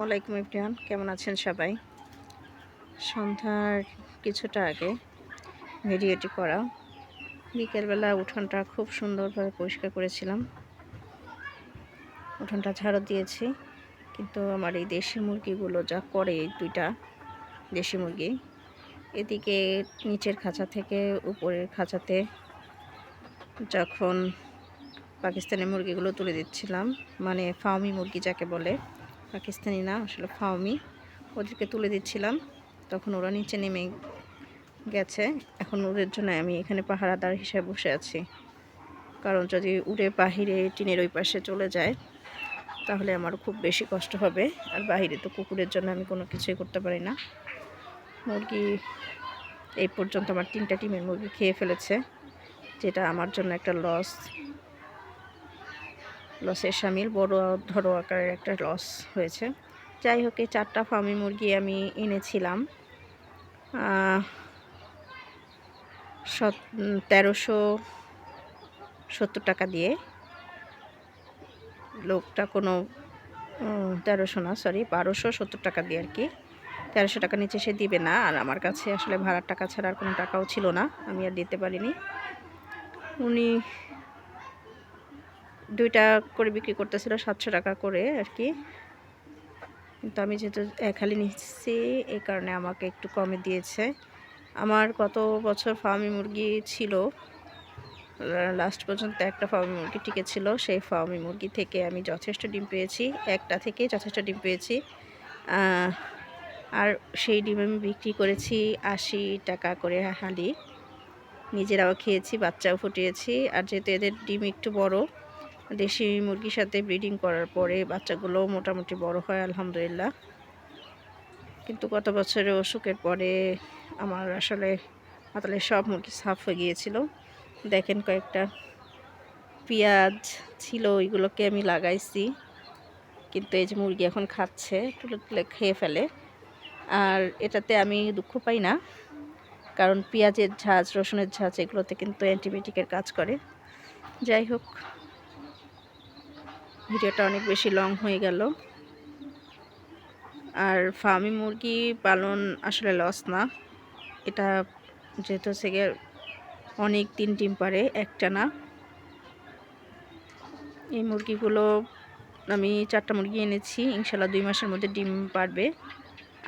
ওয়ালাইকুম ইবরিয়ান কেমন আছেন সবাই? সন্ধ্যার কিছুটা আগে ভিডিওটি করা। বিকেলবেলা উঠোনটা খুব সুন্দরভাবে পরিষ্কার করেছিলাম। উঠোনটা ঝাড়ু দিয়েছি, কিন্তু আমার এই দেশি মুরগিগুলো যা করে এই দুইটা দেশি মুরগি, এদিকে নিচের খাঁচা থেকে উপরের খাঁচাতে যখন পাকিস্তানি মুরগিগুলো তুলে দিচ্ছিলাম মানে ফার্মি মুরগি যাকে বলে পাকিস্তানি না, আসলে ফাউমি ওদেরকে তুলে দিচ্ছিলাম। তখন ওরা নিচে নেমে গেছে। এখন ওদের জন্য আমি এখানে পাহারাদার হিসেবে বসে আছি। কারণ যদি উড়ে বাহিরে টিনের ওই পাশে চলে যায়, তাহলে আমার খুব বেশি কষ্ট হবে। আর বাহিরে তো কুকুরের জন্য আমি কোনো কিছুই করতে পারি না। মুরগি, এই পর্যন্ত আমার তিনটা টিমের মুরগি খেয়ে ফেলেছে, যেটা আমার জন্য একটা লস লসের সামিল, বড় ধরো আকারের একটা লস হয়েছে। যাই হোক, এই চারটা ফার্মি মুরগি আমি এনেছিলাম। তেরোশো সত্তর টাকা দিয়ে। লোকটা কোনো তেরোশো না সরি বারোশো সত্তর টাকা দিয়ে আর কি। তেরোশো টাকা নিচে সে দিবে না, আর আমার কাছে আসলে ভাড়ার টাকা ছাড়া আর কোনো টাকাও ছিল না, আমি আর দিতে পারিনি। উনি দুইটা করে বিক্রি করতেছিল সাতশো টাকা করে আর কি। কিন্তু আমি যেহেতু খালি নিচ্ছি, এই কারণে আমাকে একটু কমে দিয়েছে। আমার কত বছর ফার্মি মুরগি ছিল, লাস্ট পর্যন্ত একটা ফার্মি মুরগি টিকে ছিল সেই ফার্মি মুরগি থেকে আমি যথেষ্ট ডিম পেয়েছি, একটা থেকে যথেষ্ট ডিম পেয়েছি। আর সেই ডিম আমি বিক্রি করেছি আশি টাকা করে হালি। নিজেরাও খেয়েছি, বাচ্চাও ফুটিয়েছি, আর যেহেতু এদের ডিম একটু বড় দেশি মুরগির সাথে ব্রিডিং করার পরে বাচ্চাগুলো মোটামুটি বড় হয়, আলহামদুলিল্লাহ। কিন্তু গত বছরের অসুখের পরে আমার আসলে মাতালে সব মুরগি সাফ হয়ে গিয়েছিল। দেখেন কয়েকটা পেঁয়াজ ছিল, ওইগুলোকে আমি লাগাইছি। কিন্তু এই যে মুরগি এখন খাচ্ছে, তুলে তুলে খেয়ে ফেলে। আর এটাতে আমি দুঃখ পাই না, কারণ পেঁয়াজের ঝাঁজ, রসুনের ঝাঁজ, এগুলোতে কিন্তু অ্যান্টিবায়োটিকের কাজ করে। যাই হোক ভিডিওটা অনেক বেশি লং হয়ে গেল। আর ফার্মি মুরগি পালন আসলে লস না। এটা যেহেতু থেকে অনেক দিন ডিম পারে, একটা না। এই মুরগিগুলো আমি চারটা মুরগি এনেছি, ইনশাল্লাহ দুই মাসের মধ্যে ডিম পারবে।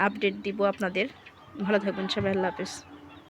আপডেট দিব আপনাদের। ভালো থাকবেন সবাই, আল্লাহ হাফিজ।